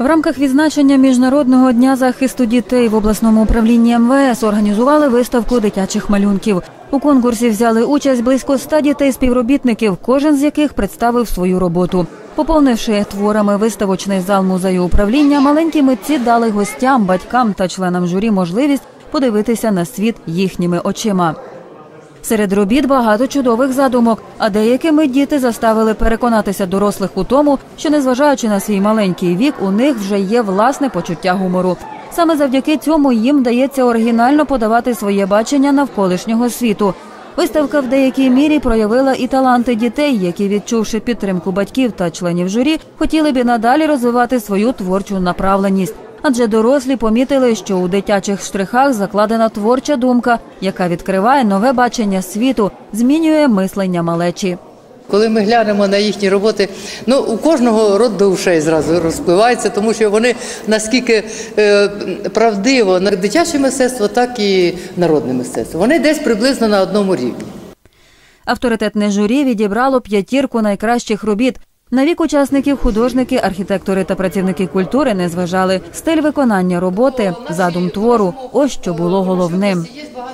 В рамках відзначення Міжнародного дня захисту дітей в обласному управлінні МВС організували виставку дитячих малюнків. У конкурсі взяли участь близько ста дітей-співробітників, кожен з яких представив свою роботу. Поповнивши творами виставочний зал музею управління, маленькі митці дали гостям, батькам та членам журі можливість подивитися на світ їхніми очима. Серед робіт багато чудових задумок, а деякими діти заставили переконатися дорослих у тому, що незважаючи на свій маленький вік, у них вже є власне почуття гумору. Саме завдяки цьому їм вдається оригінально подавати своє бачення навколишнього світу. Виставка в деякій мірі проявила і таланти дітей, які, відчувши підтримку батьків та членів журі, хотіли б і надалі розвивати свою творчу направленість. Адже дорослі помітили, що у дитячих штрихах закладена творча думка, яка відкриває нове бачення світу, змінює мислення малечі. Коли ми глянемо на їхні роботи, ну у кожного рот до ушей зразу розпливається, тому що вони наскільки е, правдиво на дитяче мистецтво, так і народне мистецтво. Вони десь приблизно на одному рівні. Авторитетне журі відібрало п'ятірку найкращих робіт. На вік учасників художники, архітектори та працівники культури не зважали. Стиль виконання роботи, задум твору ось що було головним.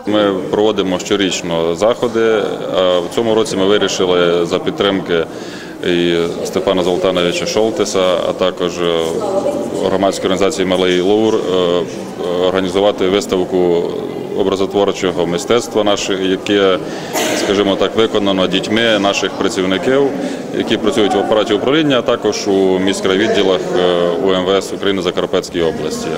Ми проводимо щорічно заходи. а В цьому році ми вирішили за підтримки і Степана Золтановича Шолтеса, а також е, громадської організації Малий Лур е, організувати виставку образотворчого мистецтва, наше, яке, скажімо так, виконано дітьми наших працівників, які працюють в апараті управління, а також у міськрайвідділах е, УМВС України Закарпатській області.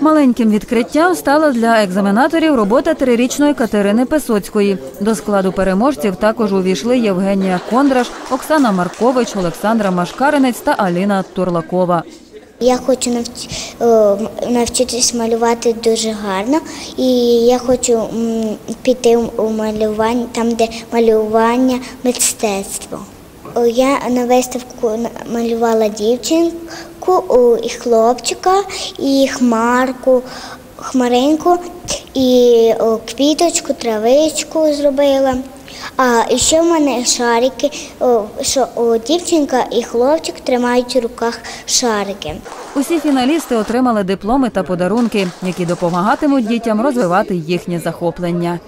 Маленьким відкриттям стала для екзаменаторів робота трирічної Катерини Песоцької. До складу переможців також увійшли Євгенія Кондраш, Оксана Маркович, Олександра Машкаринець та Аліна Турлакова. Я хочу навч... е, навчитись малювати дуже гарно, і я хочу піти у малювання там, де малювання мистецтво. Я на виставку малювала дівчинку, і хлопчика, і хмарку, хмаринку, і квіточку, травичку зробила. А ще в мене шарики, що дівчинка і хлопчик тримають у руках шарики. Усі фіналісти отримали дипломи та подарунки, які допомагатимуть дітям розвивати їхнє захоплення.